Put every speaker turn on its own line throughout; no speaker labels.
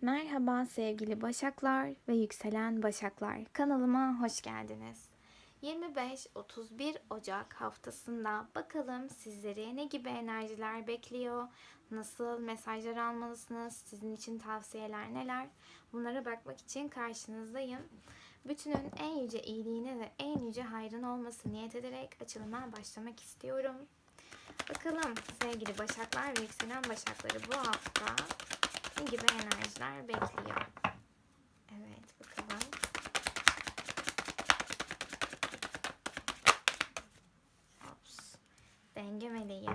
Merhaba sevgili Başaklar ve yükselen Başaklar. Kanalıma hoş geldiniz. 25-31 Ocak haftasında bakalım sizleri ne gibi enerjiler bekliyor? Nasıl mesajlar almalısınız? Sizin için tavsiyeler neler? Bunlara bakmak için karşınızdayım. Bütünün en yüce iyiliğine ve en yüce hayrın olması niyet ederek açılıma başlamak istiyorum. Bakalım sevgili Başaklar ve yükselen Başakları bu hafta gibi enerjiler bekliyor? Evet bakalım. Ops. Denge meleği.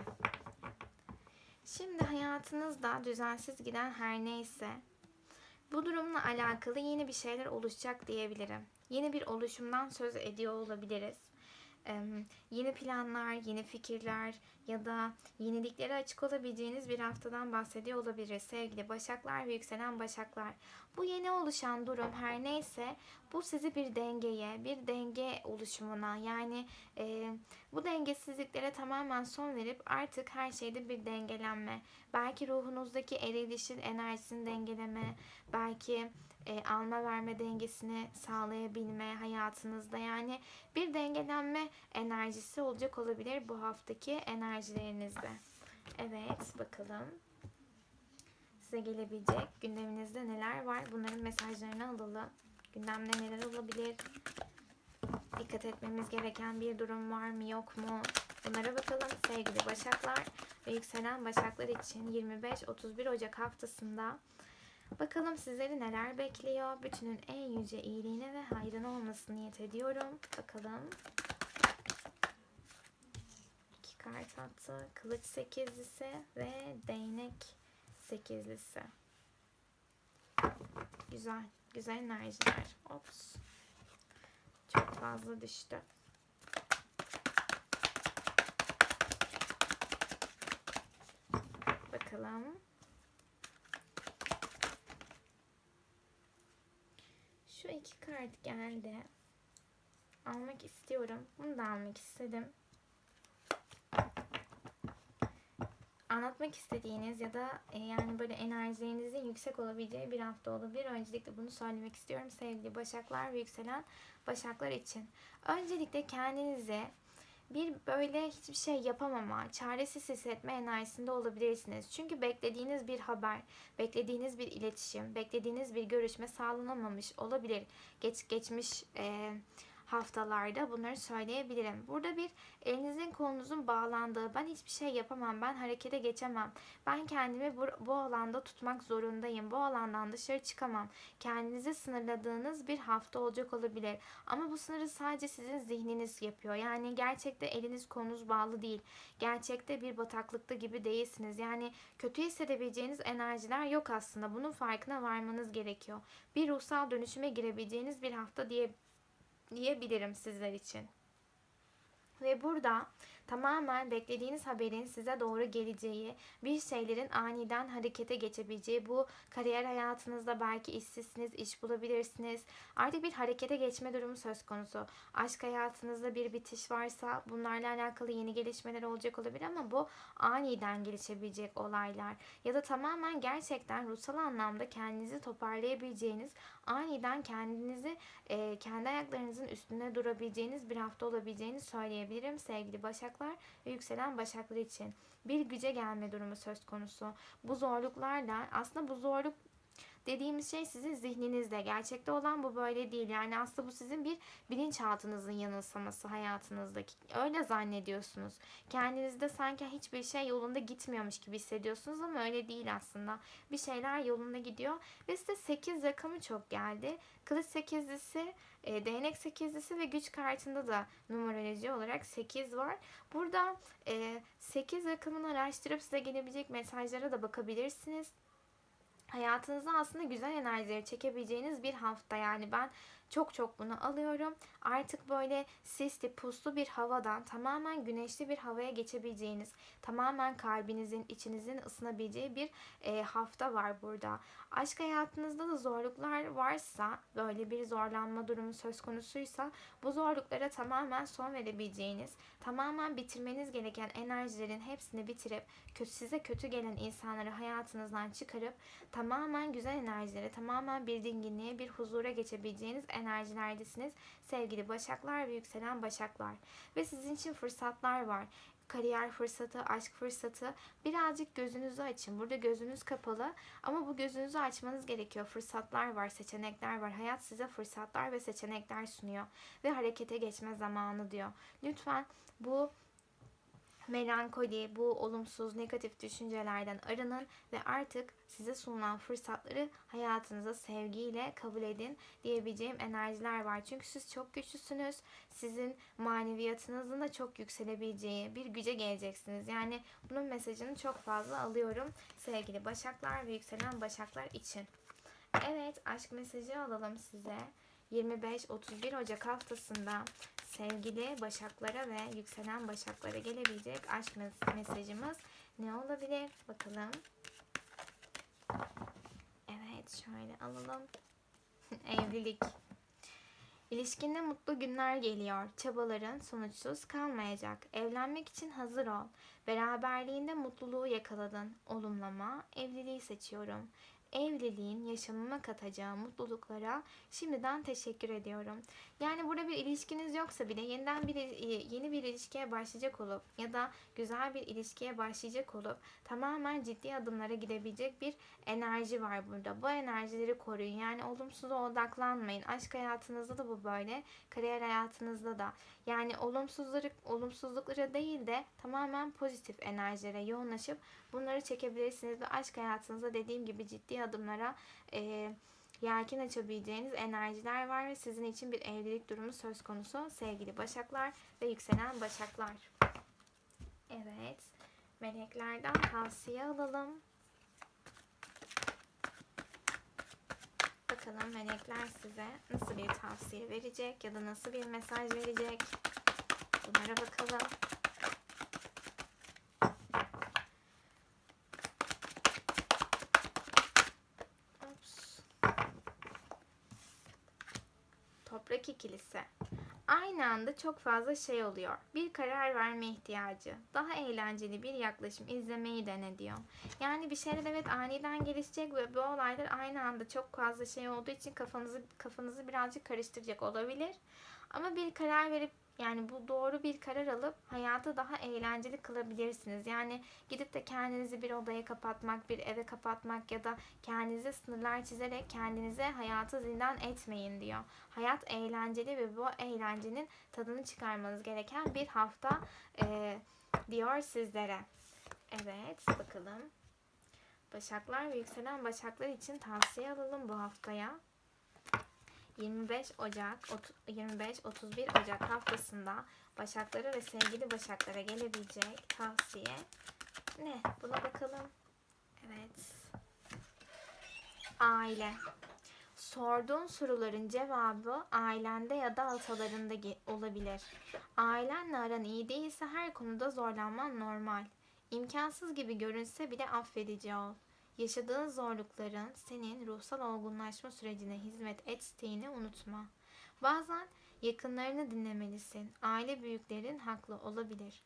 Şimdi hayatınızda düzensiz giden her neyse bu durumla alakalı yeni bir şeyler oluşacak diyebilirim. Yeni bir oluşumdan söz ediyor olabiliriz. Yeni planlar, yeni fikirler ya da yeniliklere açık olabileceğiniz bir haftadan bahsediyor olabiliriz sevgili başaklar ve yükselen başaklar. Bu yeni oluşan durum her neyse bu sizi bir dengeye, bir denge oluşumuna yani e, bu dengesizliklere tamamen son verip artık her şeyde bir dengelenme. Belki ruhunuzdaki eril dişil enerjisini dengeleme, belki e, alma verme dengesini sağlayabilme hayatınızda yani bir dengelenme enerjisi olacak olabilir bu haftaki enerjilerinizde. Evet bakalım size gelebilecek gündeminizde neler var bunların mesajlarını alalım. Gündemde neler olabilir? Dikkat etmemiz gereken bir durum var mı yok mu? Bunlara bakalım sevgili Başaklar ve yükselen Başaklar için 25-31 Ocak haftasında Bakalım sizleri neler bekliyor. Bütünün en yüce iyiliğine ve hayrına olmasını niyet ediyorum. Bakalım. İki kart attı. Kılıç sekizlisi ve değnek sekizlisi. Güzel. Güzel enerjiler. Ops. Çok fazla düştü. Bakalım. Şu iki kart geldi. Almak istiyorum. Bunu da almak istedim. Anlatmak istediğiniz ya da e, yani böyle enerjilerinizin yüksek olabileceği bir hafta olabilir. Öncelikle bunu söylemek istiyorum sevgili Başaklar ve yükselen Başaklar için. Öncelikle kendinize bir böyle hiçbir şey yapamama, çaresiz hissetme enerjisinde olabilirsiniz. Çünkü beklediğiniz bir haber, beklediğiniz bir iletişim, beklediğiniz bir görüşme sağlanamamış olabilir. Geç geçmiş e, haftalarda bunları söyleyebilirim. Burada bir elinizin kolunuzun bağlandığı, ben hiçbir şey yapamam, ben harekete geçemem, ben kendimi bu, bu alanda tutmak zorundayım, bu alandan dışarı çıkamam. Kendinizi sınırladığınız bir hafta olacak olabilir. Ama bu sınırı sadece sizin zihniniz yapıyor. Yani gerçekte eliniz kolunuz bağlı değil. Gerçekte bir bataklıkta gibi değilsiniz. Yani kötü hissedebileceğiniz enerjiler yok aslında. Bunun farkına varmanız gerekiyor. Bir ruhsal dönüşüme girebileceğiniz bir hafta diye diyebilirim sizler için. Ve burada tamamen beklediğiniz haberin size doğru geleceği, bir şeylerin aniden harekete geçebileceği, bu kariyer hayatınızda belki işsizsiniz, iş bulabilirsiniz. Artık bir harekete geçme durumu söz konusu. Aşk hayatınızda bir bitiş varsa bunlarla alakalı yeni gelişmeler olacak olabilir ama bu aniden gelişebilecek olaylar. Ya da tamamen gerçekten ruhsal anlamda kendinizi toparlayabileceğiniz, aniden kendinizi e, kendi ayaklarınızın üstünde durabileceğiniz bir hafta olabileceğini söyleyebilirim sevgili Başaklar ve yükselen Başaklar için. Bir güce gelme durumu söz konusu. Bu zorluklarla aslında bu zorluk dediğimiz şey sizin zihninizde. Gerçekte olan bu böyle değil. Yani aslında bu sizin bir bilinçaltınızın yanılsaması hayatınızdaki. Öyle zannediyorsunuz. Kendinizde sanki hiçbir şey yolunda gitmiyormuş gibi hissediyorsunuz ama öyle değil aslında. Bir şeyler yolunda gidiyor. Ve size 8 rakamı çok geldi. Kılıç 8'lisi, e, değnek 8'lisi ve güç kartında da numaroloji olarak 8 var. Burada e, 8 rakamını araştırıp size gelebilecek mesajlara da bakabilirsiniz hayatınıza aslında güzel enerjileri çekebileceğiniz bir hafta. Yani ben çok çok bunu alıyorum. Artık böyle sisli, puslu bir havadan tamamen güneşli bir havaya geçebileceğiniz, tamamen kalbinizin, içinizin ısınabileceği bir e, hafta var burada. Aşk hayatınızda da zorluklar varsa, böyle bir zorlanma durumu söz konusuysa bu zorluklara tamamen son verebileceğiniz, tamamen bitirmeniz gereken enerjilerin hepsini bitirip kötü size kötü gelen insanları hayatınızdan çıkarıp tamamen güzel enerjilere, tamamen bir dinginliğe, bir huzura geçebileceğiniz enerjilerdesiniz sevgili Başaklar ve yükselen Başaklar. Ve sizin için fırsatlar var kariyer fırsatı, aşk fırsatı. Birazcık gözünüzü açın. Burada gözünüz kapalı ama bu gözünüzü açmanız gerekiyor. Fırsatlar var, seçenekler var. Hayat size fırsatlar ve seçenekler sunuyor ve harekete geçme zamanı diyor. Lütfen bu melankoli, bu olumsuz, negatif düşüncelerden arının ve artık size sunulan fırsatları hayatınıza sevgiyle kabul edin diyebileceğim enerjiler var. Çünkü siz çok güçlüsünüz. Sizin maneviyatınızın da çok yükselebileceği bir güce geleceksiniz. Yani bunun mesajını çok fazla alıyorum sevgili Başaklar ve yükselen Başaklar için. Evet, aşk mesajı alalım size. 25-31 Ocak haftasında sevgili başaklara ve yükselen başaklara gelebilecek aşk mes- mesajımız ne olabilir? Bakalım. Evet şöyle alalım. Evlilik. İlişkinde mutlu günler geliyor. Çabaların sonuçsuz kalmayacak. Evlenmek için hazır ol. Beraberliğinde mutluluğu yakaladın. Olumlama, evliliği seçiyorum. Evliliğin yaşamıma katacağı mutluluklara şimdiden teşekkür ediyorum. Yani burada bir ilişkiniz yoksa bile yeniden bir yeni bir ilişkiye başlayacak olup ya da güzel bir ilişkiye başlayacak olup tamamen ciddi adımlara gidebilecek bir enerji var burada. Bu enerjileri koruyun. Yani olumsuza odaklanmayın. Aşk hayatınızda da bu böyle, kariyer hayatınızda da. Yani olumsuzları olumsuzluklara değil de tamamen pozitif enerjilere yoğunlaşıp bunları çekebilirsiniz ve aşk hayatınızda dediğim gibi ciddi adımlara eee yelken açabileceğiniz enerjiler var ve sizin için bir evlilik durumu söz konusu sevgili başaklar ve yükselen başaklar. Evet, meleklerden tavsiye alalım. Bakalım melekler size nasıl bir tavsiye verecek ya da nasıl bir mesaj verecek. Bunlara bakalım. Ops. Toprak ikilisi. Aynı anda çok fazla şey oluyor. Bir karar verme ihtiyacı. Daha eğlenceli bir yaklaşım izlemeyi dene diyor. Yani bir şeyler evet aniden gelişecek ve bu olaylar aynı anda çok fazla şey olduğu için kafanızı kafanızı birazcık karıştıracak olabilir. Ama bir karar verip yani bu doğru bir karar alıp hayatı daha eğlenceli kılabilirsiniz. Yani gidip de kendinizi bir odaya kapatmak, bir eve kapatmak ya da kendinize sınırlar çizerek kendinize hayatı zindan etmeyin diyor. Hayat eğlenceli ve bu eğlencenin tadını çıkarmanız gereken bir hafta e, diyor sizlere. Evet bakalım. Başaklar ve yükselen başaklar için tavsiye alalım bu haftaya. 25 Ocak 25-31 Ocak haftasında Başaklara ve sevgili Başaklara gelebilecek tavsiye ne? Buna bakalım. Evet. Aile. Sorduğun soruların cevabı ailende ya da atalarında olabilir. Ailenle aran iyi değilse her konuda zorlanman normal. İmkansız gibi görünse bile affedici ol. Yaşadığın zorlukların senin ruhsal olgunlaşma sürecine hizmet ettiğini unutma. Bazen yakınlarını dinlemelisin. Aile büyüklerin haklı olabilir.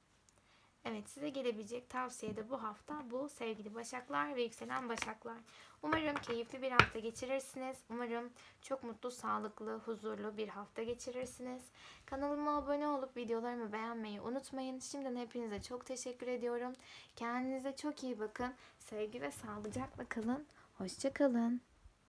Evet size gelebilecek tavsiye de bu hafta bu sevgili başaklar ve yükselen başaklar. Umarım keyifli bir hafta geçirirsiniz. Umarım çok mutlu, sağlıklı, huzurlu bir hafta geçirirsiniz. Kanalıma abone olup videolarımı beğenmeyi unutmayın. Şimdiden hepinize çok teşekkür ediyorum. Kendinize çok iyi bakın. Sevgi ve sağlıcakla kalın. Hoşçakalın.